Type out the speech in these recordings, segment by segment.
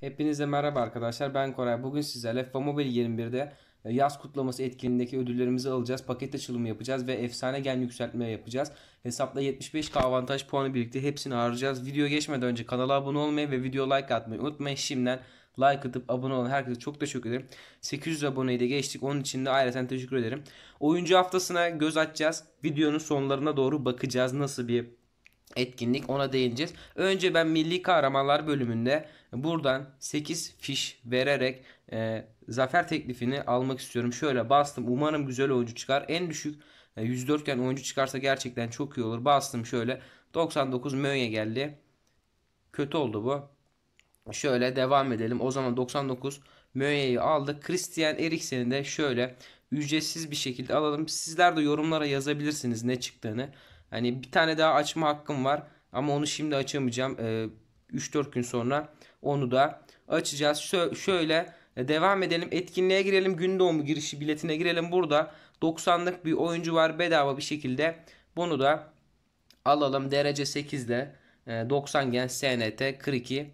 Hepinize merhaba arkadaşlar. Ben Koray. Bugün sizlerle FIFA Mobile 21'de e, yaz kutlaması etkinliğindeki ödüllerimizi alacağız. Paket açılımı yapacağız ve efsane gen yükseltme yapacağız. Hesapla 75k avantaj puanı birlikte hepsini harcayacağız. Video geçmeden önce kanala abone olmayı ve video like atmayı unutmayın. Şimdiden like atıp abone olan herkese çok teşekkür ederim. 800 aboneyi de geçtik. Onun için de ayrıca teşekkür ederim. Oyuncu haftasına göz açacağız. Videonun sonlarına doğru bakacağız. Nasıl bir etkinlik ona değineceğiz. Önce ben milli kahramanlar bölümünde buradan 8 fiş vererek e, zafer teklifini almak istiyorum. Şöyle bastım. Umarım güzel oyuncu çıkar. En düşük e, 104 iken oyuncu çıkarsa gerçekten çok iyi olur. Bastım şöyle. 99 Mönye geldi. Kötü oldu bu. Şöyle devam edelim. O zaman 99 Mönye'yi aldık. Christian Eriksen'i de şöyle ücretsiz bir şekilde alalım. Sizler de yorumlara yazabilirsiniz ne çıktığını. Hani bir tane daha açma hakkım var. Ama onu şimdi açamayacağım. Ee, 3-4 gün sonra onu da açacağız. Şö şöyle e, devam edelim. Etkinliğe girelim. Gün doğumu girişi biletine girelim. Burada 90'lık bir oyuncu var bedava bir şekilde. Bunu da alalım. Derece 8'de 90 gen SNT 42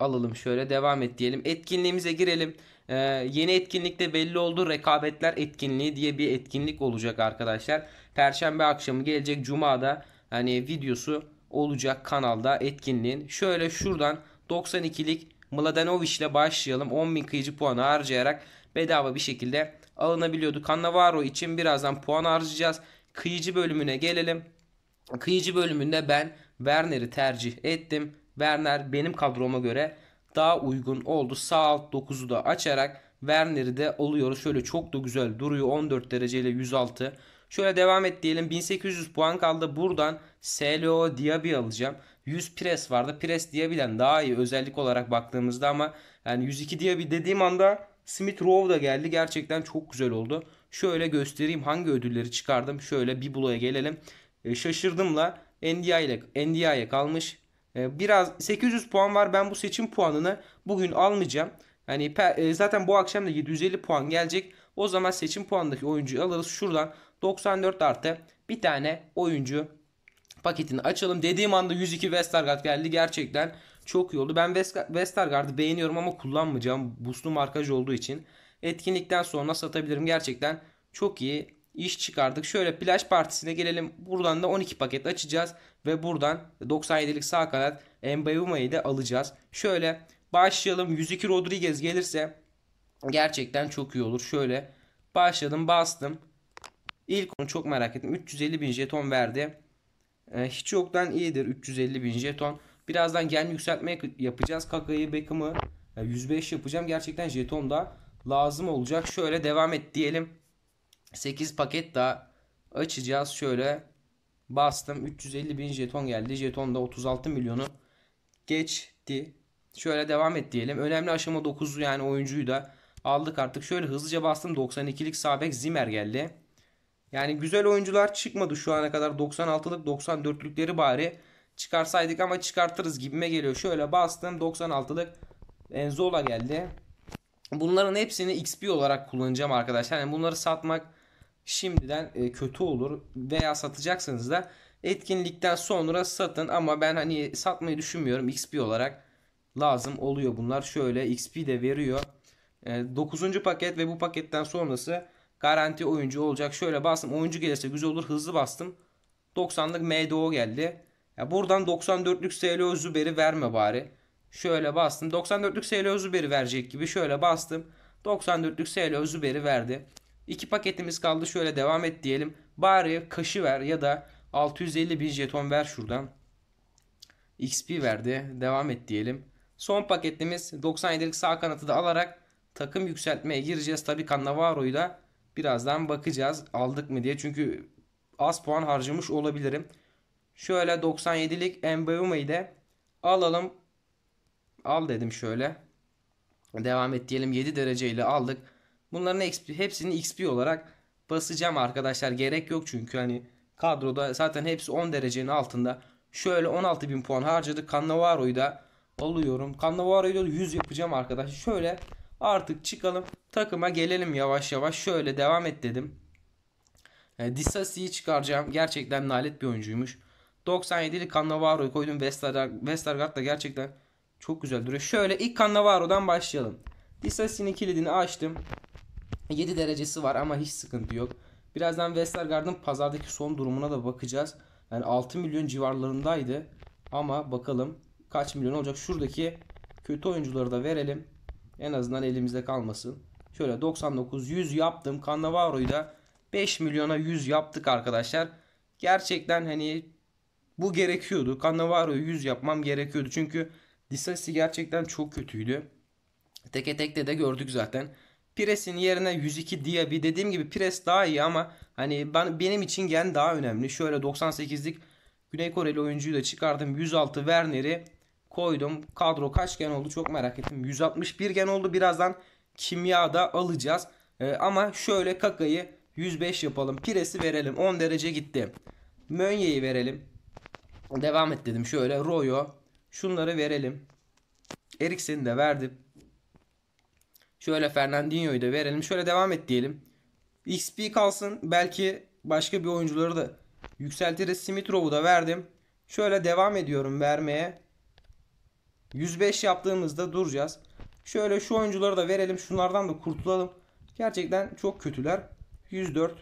alalım şöyle devam et diyelim. Etkinliğimize girelim. Ee, yeni etkinlikte belli oldu. Rekabetler etkinliği diye bir etkinlik olacak arkadaşlar. Perşembe akşamı gelecek Cuma'da hani videosu olacak kanalda etkinliğin. Şöyle şuradan 92'lik Mladenovic ile başlayalım. 10.000 kıyıcı puanı harcayarak bedava bir şekilde alınabiliyordu. Cannavaro için birazdan puan harcayacağız. Kıyıcı bölümüne gelelim. Kıyıcı bölümünde ben Werner'i tercih ettim. Werner benim kadroma göre daha uygun oldu. Sağ alt 9'u da açarak Werner'i de alıyoruz. Şöyle çok da güzel duruyor. 14 dereceyle 106. Şöyle devam et diyelim. 1800 puan kaldı. Buradan SLO Diaby alacağım. 100 pres vardı. Pres Diaby'den daha iyi özellik olarak baktığımızda ama yani 102 Diaby dediğim anda Smith Rowe da geldi. Gerçekten çok güzel oldu. Şöyle göstereyim hangi ödülleri çıkardım. Şöyle bir bulaya gelelim. E, şaşırdımla NDI ile NDI'ye kalmış. E, biraz 800 puan var. Ben bu seçim puanını bugün almayacağım. Hani zaten bu akşam da 750 puan gelecek. O zaman seçim puanındaki oyuncuyu alırız. Şuradan 94 artı bir tane oyuncu paketini açalım. Dediğim anda 102 Westergaard geldi. Gerçekten çok iyi oldu. Ben Westergaard'ı beğeniyorum ama kullanmayacağım. Boostlu markaj olduğu için. Etkinlikten sonra satabilirim. Gerçekten çok iyi iş çıkardık. Şöyle plaj partisine gelelim. Buradan da 12 paket açacağız. Ve buradan 97'lik sağ kanat Mbeyuma'yı da alacağız. Şöyle başlayalım. 102 Rodriguez gelirse gerçekten çok iyi olur. Şöyle başladım bastım. İlk onu çok merak ettim. 350 bin jeton verdi. Ee, hiç yoktan iyidir 350 bin jeton. Birazdan gen yükseltme yapacağız. Kaka'yı Beckham'ı 105 yapacağım. Gerçekten jeton da lazım olacak. Şöyle devam et diyelim. 8 paket daha açacağız. Şöyle bastım. 350 bin jeton geldi. Jeton da 36 milyonu geçti. Şöyle devam et diyelim. Önemli aşama 9 yani oyuncuyu da aldık artık. Şöyle hızlıca bastım. 92'lik Sabek Zimmer geldi. Yani güzel oyuncular çıkmadı şu ana kadar. 96'lık 94'lükleri bari çıkarsaydık ama çıkartırız gibime geliyor. Şöyle bastım 96'lık Enzola geldi. Bunların hepsini XP olarak kullanacağım arkadaşlar. Yani bunları satmak şimdiden e, kötü olur veya satacaksanız da etkinlikten sonra satın ama ben hani satmayı düşünmüyorum XP olarak lazım oluyor bunlar. Şöyle XP de veriyor. 9. E, paket ve bu paketten sonrası garanti oyuncu olacak. Şöyle bastım oyuncu gelirse güzel olur hızlı bastım. 90'lık MDO geldi. Ya buradan 94'lük SLO Züber'i verme bari. Şöyle bastım. 94'lük SLO Züber'i verecek gibi şöyle bastım. 94'lük SLO Züber'i verdi. İki paketimiz kaldı. Şöyle devam et diyelim. Bari kaşı ver ya da 650 bin jeton ver şuradan. XP verdi. Devam et diyelim. Son paketimiz 97'lik sağ kanatı da alarak takım yükseltmeye gireceğiz. Tabi Cannavaro'yu da birazdan bakacağız. Aldık mı diye. Çünkü az puan harcamış olabilirim. Şöyle 97'lik Mbeume'yi de alalım. Al dedim şöyle. Devam et diyelim 7 dereceyle aldık. Bunların hepsini XP olarak basacağım arkadaşlar. Gerek yok çünkü hani kadroda zaten hepsi 10 derecenin altında. Şöyle 16.000 puan harcadık. Cannavaro'yu da alıyorum. Cannavaro'yu da 100 yapacağım arkadaşlar. Şöyle artık çıkalım. Takıma gelelim yavaş yavaş. Şöyle devam et dedim. E, Disasi'yi çıkaracağım. Gerçekten nalet bir oyuncuymuş. 97'li Cannavaro'yu koydum. Westergaard, da gerçekten Çok güzel duruyor. Şöyle ilk Cannavaro'dan başlayalım. Disas'in kilidini açtım. 7 derecesi var ama hiç sıkıntı yok. Birazdan Westergaard'ın pazardaki son durumuna da bakacağız. Yani 6 milyon civarlarındaydı. Ama bakalım kaç milyon olacak. Şuradaki kötü oyuncuları da verelim. En azından elimizde kalmasın. Şöyle 99 100 yaptım. Cannavaro'yu da 5 milyona 100 yaptık arkadaşlar. Gerçekten hani bu gerekiyordu. Cannavaro'yu 100 yapmam gerekiyordu. Çünkü Disasi gerçekten çok kötüydü. Teke tekte de gördük zaten. Pires'in yerine 102 Diaby dediğim gibi Pires daha iyi ama hani ben benim için gen daha önemli. Şöyle 98'lik Güney Koreli oyuncuyu da çıkardım. 106 Werner'i koydum. Kadro kaç gen oldu çok merak ettim. 161 gen oldu. Birazdan kimya da alacağız. Ee, ama şöyle Kaka'yı 105 yapalım. Pires'i verelim. 10 derece gitti. Mönye'yi verelim. Devam et dedim. Şöyle Royo. Şunları verelim. Eriksen'i de verdim. Şöyle Fernandinho'yu da verelim. Şöyle devam et diyelim. XP kalsın. Belki başka bir oyuncuları da yükseltiriz. Simitrov'u da verdim. Şöyle devam ediyorum vermeye. 105 yaptığımızda duracağız. Şöyle şu oyuncuları da verelim. Şunlardan da kurtulalım. Gerçekten çok kötüler. 104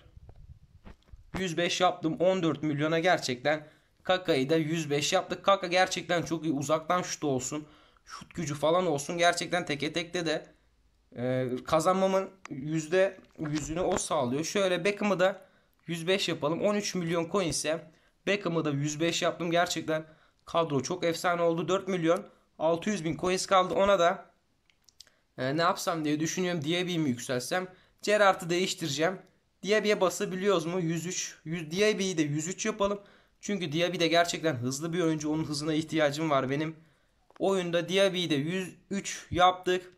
105 yaptım. 14 milyona gerçekten Kaka'yı da 105 yaptık. Kaka gerçekten çok iyi. Uzaktan şut olsun. Şut gücü falan olsun. Gerçekten teke tekte de e, kazanmamın %100'ünü o sağlıyor. Şöyle Beckham'ı da 105 yapalım. 13 milyon coin ise Beckham'ı da 105 yaptım. Gerçekten kadro çok efsane oldu. 4 milyon 600 bin coins kaldı. Ona da e, ne yapsam diye düşünüyorum. Diaby'yi mi yükselsem? Gerard'ı değiştireceğim. Diaby'ye basabiliyoruz mu? 103. 100, Diaby'yi de 103 yapalım. Çünkü Diaby de gerçekten hızlı bir oyuncu. Onun hızına ihtiyacım var benim. Oyunda Diaby'yi de 103 yaptık.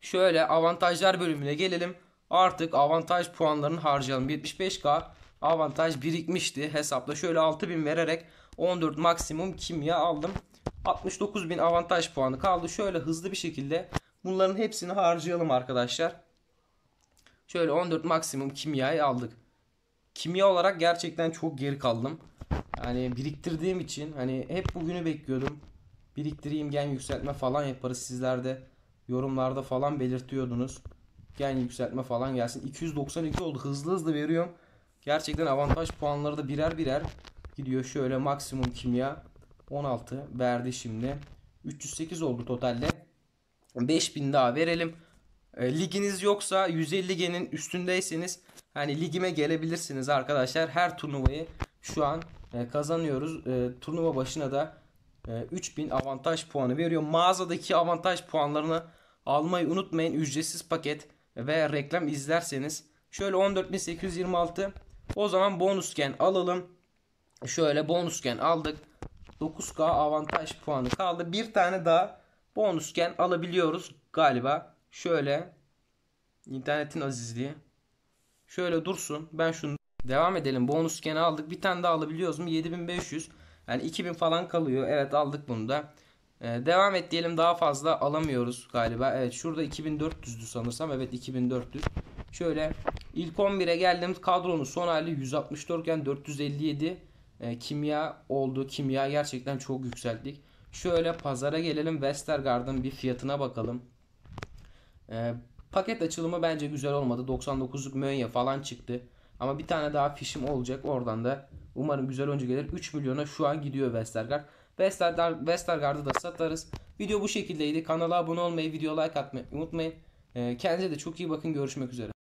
Şöyle avantajlar bölümüne gelelim. Artık avantaj puanlarını harcayalım. 75k avantaj birikmişti hesapta. Şöyle 6000 vererek 14 maksimum kimya aldım. 69.000 avantaj puanı kaldı. Şöyle hızlı bir şekilde bunların hepsini harcayalım arkadaşlar. Şöyle 14 maksimum kimyayı aldık. Kimya olarak gerçekten çok geri kaldım. Yani biriktirdiğim için hani hep bugünü bekliyordum. Biriktireyim gen yükseltme falan yaparız. Sizler de yorumlarda falan belirtiyordunuz. Gen yükseltme falan gelsin. 292 oldu. Hızlı hızlı veriyorum. Gerçekten avantaj puanları da birer birer gidiyor. Şöyle maksimum kimya 16 verdi şimdi. 308 oldu totalde. 5000 daha verelim. E, liginiz yoksa 150 genin üstündeyseniz hani ligime gelebilirsiniz arkadaşlar. Her turnuvayı şu an e, kazanıyoruz. E, turnuva başına da e, 3000 avantaj puanı veriyor. Mağazadaki avantaj puanlarını almayı unutmayın. Ücretsiz paket ve reklam izlerseniz. Şöyle 14826 o zaman bonusken alalım. Şöyle bonusken aldık. 9k avantaj puanı kaldı. Bir tane daha bonusken alabiliyoruz galiba. Şöyle internetin azizliği. Şöyle dursun. Ben şunu devam edelim. Bonusken aldık. Bir tane daha alabiliyoruz mu? 7500. Yani 2000 falan kalıyor. Evet aldık bunu da. Ee, devam et diyelim daha fazla alamıyoruz galiba. Evet şurada 2400'dü sanırsam. Evet 2400. Şöyle ilk 11'e geldim. Kadronun son hali 164 iken 457 e, kimya oldu. Kimya gerçekten çok yükselttik. Şöyle pazara gelelim. Westergaard'ın bir fiyatına bakalım. E, paket açılımı bence güzel olmadı. 99'luk Mönye falan çıktı. Ama bir tane daha fişim olacak. Oradan da umarım güzel oyuncu gelir. 3 milyona şu an gidiyor Westergaard. Westergaard, Westergaard'ı da satarız. Video bu şekildeydi. Kanala abone olmayı, video like atmayı unutmayın. E, kendinize de çok iyi bakın. Görüşmek üzere.